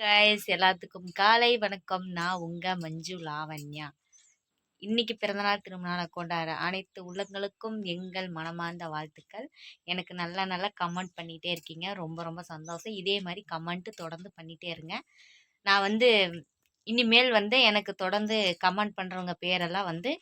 Guys எல்லாத்துக்கும் காலை வணக்கம். நான் உங்க மஞ்சு லாவண்யா. இன்னைக்கு பிறந்தநாள் திருமணம் கொண்டாடுற அனைத்து உள்ளங்களுக்கும் எங்கள் மனமார்ந்த வாழ்த்துக்கள். எனக்கு நல்லா நல்லா கமெண்ட் பண்ணிகிட்டே இருக்கீங்க. ரொம்ப ரொம்ப சந்தோஷம். இதே மாதிரி கமெண்ட்டு தொடர்ந்து பண்ணிகிட்டே இருங்க. நான் வந்து இனிமேல் வந்து எனக்கு தொடர்ந்து கமெண்ட் பண்ணுறவங்க பேரெல்லாம் வந்து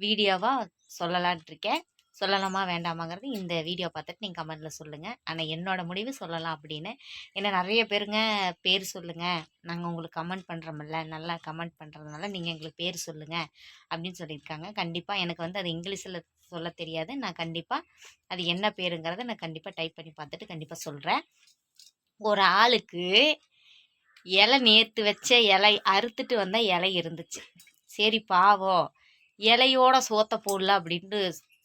வீடியோவாக சொல்லலான்ட்டு இருக்கேன். சொல்லலாமா வேண்டாமாங்கிறது இந்த வீடியோ பார்த்துட்டு நீங்கள் கமெண்ட்டில் சொல்லுங்கள் ஆனால் என்னோட முடிவு சொல்லலாம் அப்படின்னு. ஏன்னா நிறைய பேருங்க பேர் சொல்லுங்கள் நாங்கள் உங்களுக்கு கமெண்ட் பண்ணுறோமில்ல நல்லா கமெண்ட் பண்ணுறதுனால நீங்கள் எங்களுக்கு பேர் சொல்லுங்கள் அப்படின்னு சொல்லியிருக்காங்க. கண்டிப்பாக எனக்கு வந்து அது இங்கிலீஷில் சொல்ல தெரியாது. நான் கண்டிப்பாக அது என்ன பேருங்கிறத நான் கண்டிப்பாக டைப் பண்ணி பார்த்துட்டு கண்டிப்பாக சொல்கிறேன் ஒரு ஆளுக்கு இலை நேற்று வச்ச இலை அறுத்துட்டு வந்தால் இலை இருந்துச்சு. சரி பாவம். இலையோட சோத்தை போடல அப்படின்ட்டு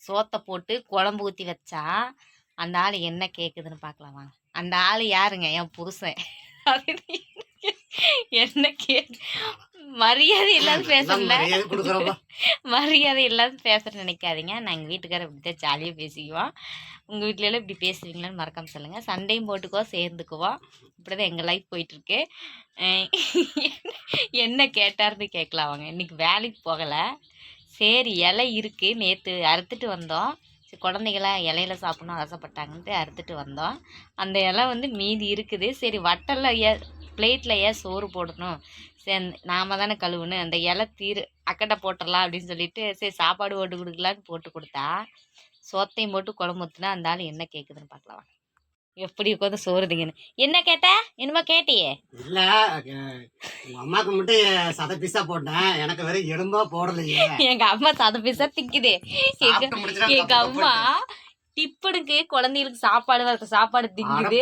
சோத்தை போட்டு குழம்பு ஊற்றி வச்சா அந்த ஆள் என்ன கேட்குதுன்னு பார்க்கலாம் வாங்க. அந்த ஆள் யாருங்க? என் புருஷன். அப்படின்னு என்ன கே மரியாதை இல்லாத பேசல. மரியாதை இல்லாத பேசுற நினைக்காதீங்க. நான் எங்கள் வீட்டுக்காரர் இப்படி தான் ஜாலியாக பேசிக்குவோம் உங்கள் வீட்டிலலாம் இப்படி பேசுவீங்களான்னு மறக்காம சொல்லுங்கள் சண்டையும் போட்டுக்குவோம் சேர்ந்துக்குவோம் இப்படி தான் எங்கள் லைஃப் போயிட்டுருக்கு என்ன கேட்டார்னு கேட்கலாம் அவங்க இன்னைக்கு வேலைக்கு போகலை. சரி இலை இருக்குது நேற்று அறுத்துட்டு வந்தோம். சரி குழந்தைங்களாம் இலையில சாப்பிடணும் ஆசைப்பட்டாங்கன்ட்டு அறுத்துட்டு வந்தோம். அந்த இலை வந்து மீதி இருக்குது. சரி வட்டலில் ஏ பிளேட்டில் ஏன் சோறு போடணும்? சரி நாம தானே கழுவுணும். அந்த இலை தீரு அக்கட்டை போட்டுடலாம் அப்படின்னு சொல்லிட்டு சரி சாப்பாடு போட்டு கொடுக்கலான்னு போட்டு கொடுத்தா சோத்தையும் போட்டு குழம்பு ஊற்றுனா அந்த ஆள் என்ன கேட்குதுன்னு பார்க்கலாம். எப்படி உட்காந்து சோறு திங்கன்னு என்ன கேட்ட? என்னமோ கேட்டியே. இல்ல அம்மாக்கு மட்டும் சத பீஸா போட்டேன். எனக்கு வெறும் எலும்பா போடலையே. எங்க அம்மா சத பீஸா திக்குதே. எங்க அம்மா டிப்பனுக்கு குழந்தைகளுக்கு சாப்பாடு வரக்கு சாப்பாடு திங்குது.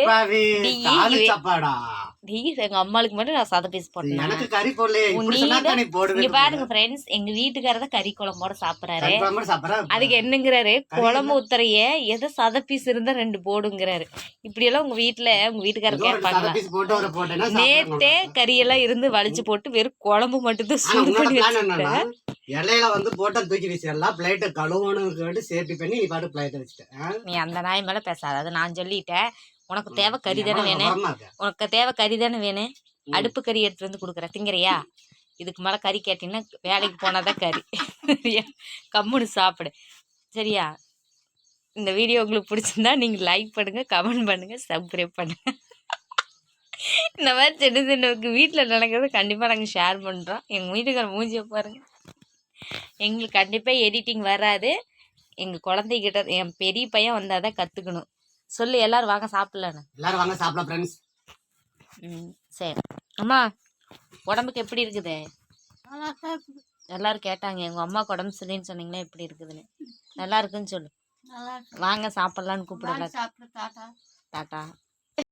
எங்க அம்மாளுக்கு மட்டும் நான் சத பீஸ் போட்டேன். இங்க பாருங்க ஃப்ரெண்ட்ஸ் எங்க வீட்டுக்காரர் தான் கறி குழம்போட சாப்பிடுறாரு. அதுக்கு என்னங்கிறாரு? கறி குழம்பு? ஊத்துறைய எதை சத பீஸ் இருந்தா ரெண்டு போடுங்கிறாரு. இப்படி எல்லாம் உங்க வீட்டுல உங்க வீட்டுக்காரர் போட்டேன்னா நேத்தே கறியெல்லாம் இருந்து வலிச்சு போட்டு வெறும் குழம்பு மட்டும் தான் சூடு பண்ணி பிளான் இலையில வந்து போட்டா தூக்கி வீசிடலாம் பிளேட்டை கழுவணும் சேஃப்டி பண்ணி நீ பாட்டு பிளேட்டை வச்சுட்டேன் நீ அந்த நாய் மேல பேசாத. அது நான் சொல்லிட்டேன். உனக்கு தேவை கறி தானே வேணும். உனக்கு தேவை கறி தானே வேணும். அடுப்பு கறி எடுத்துட்டு வந்து கொடுக்குறேன் திங்கிறியா? இதுக்கு மேலே கறி கேட்டீங்கன்னா வேலைக்கு போனாதான் கறி. சரியா? கம்முன்னு சாப்பிடு. சரியா? இந்த வீடியோ உங்களுக்கு பிடிச்சிருந்தா நீங்கள் லைக் பண்ணுங்க கமெண்ட் பண்ணுங்க சப்ஸ்கிரைப் பண்ணுங்க. இந்த மாதிரி சின்ன சின்ன வீட்டில் நடக்கிறது கண்டிப்பாக நாங்கள் ஷேர் பண்ணுறோம் எங்கள் வீட்டுக்கார மூஞ்சியை பாருங்க. எங்களுக்கு கண்டிப்பாக எடிட்டிங் வராது. எங்கள் குழந்தைகிட்ட என் பெரிய பையன் வந்தால் தான் கற்றுக்கணும் சொல்லு எல்லாரும் வாங்க சாப்பிட்லான்னு எல்லாரும் வாங்க சாப்பிடலாம் ஃப்ரெண்ட்ஸ் ம் சரி. அம்மா உடம்புக்கு எப்படி இருக்குது? எல்லாரும் கேட்டாங்க. எங்கள் அம்மாவுக்கு உடம்பு சரின்னு சொன்னீங்கன்னா எப்படி இருக்குதுன்னு. நல்லா இருக்குன்னு சொல்லு. வாங்க சாப்பிட்லான்னு கூப்பிடலாம் டாட்டா